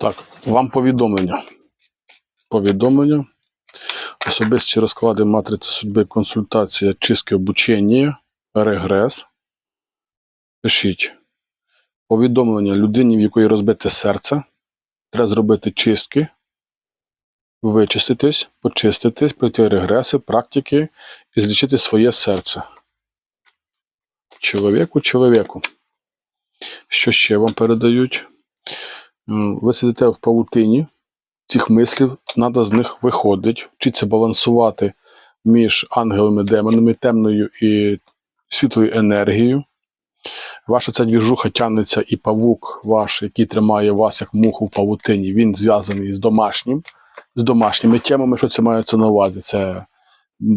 Так, вам повідомлення. Повідомлення. Особисті розклади матриці судьби, консультація, чистки обучення, регрес. Пишіть. Повідомлення людині, в якої розбите серце. Треба зробити чистки, вичиститись, почиститись, пройти регреси, практики і злічити своє серце. Чоловіку, чоловіку. Що ще вам передають? Ви сидите в павутині цих мислів, треба з них виходити, вчитися балансувати між ангелами, демонами, темною і світлою енергією. Ваша ця двіжуха тягнеться, і павук ваш, який тримає вас як муху в павутині, він зв'язаний з домашнім, з домашніми темами, що це мається на увазі. Це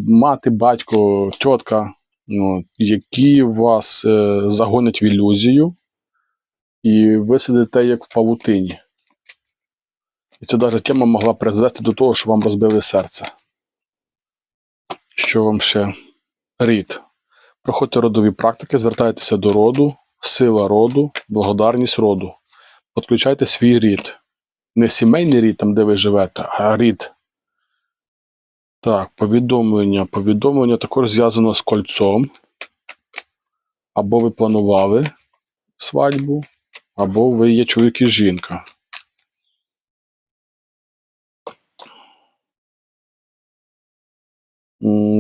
мати, батько, тітка, ну, які вас е, загонять в ілюзію, і ви сидите як в павутині. І ця навіть тема могла призвести до того, що вам розбили серце. Що вам ще? Рід. Проходьте родові практики, звертайтеся до роду, сила роду, благодарність роду. Підключайте свій рід. Не сімейний рід, там, де ви живете, а рід. Так, повідомлення. Повідомлення також зв'язано з кольцом. Або ви планували свадьбу, або ви є чоловік і жінка.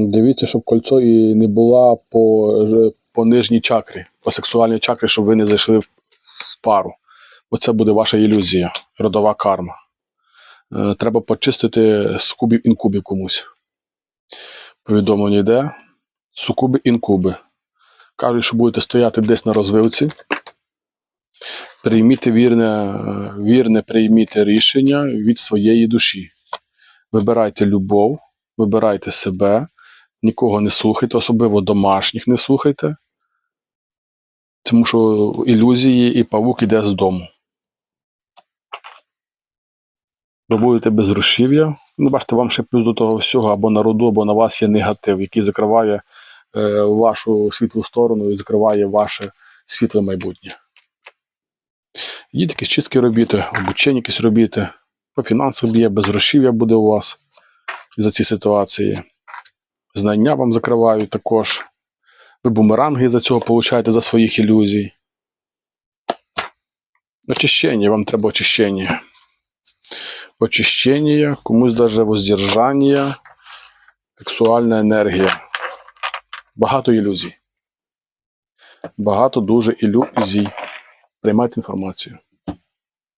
Дивіться, щоб кольцо і не була по, по нижній чакрі, по сексуальній чакрі, щоб ви не зайшли в пару. Бо це буде ваша ілюзія, родова карма. Е, Треба почистити сукубів інкубів комусь. Повідомлення йде. Сукуби інкуби. Кажуть, що будете стояти десь на розвилці. Прийміть вірне, вірне прийміть рішення від своєї душі. Вибирайте любов, вибирайте себе, нікого не слухайте, особливо домашніх не слухайте. Тому що ілюзії і павук іде з дому. Ви будете без грошів'я. Ну, бачите, вам ще плюс до того всього або на роду, або на вас є негатив, який закриває е, вашу світлу сторону і закриває ваше світле майбутнє. Йдіть якісь чистки робіть, обучення якісь робіть, по фінансах б'є, без грошів'я буде у вас за ці ситуації. Знання вам закривають також. Ви бумеранги за цього получаєте за своїх ілюзій. Очищення, вам треба очищення. Очищення, комусь даже воздержання, сексуальна енергія. Багато ілюзій. Багато дуже ілюзій. Приймайте інформацію.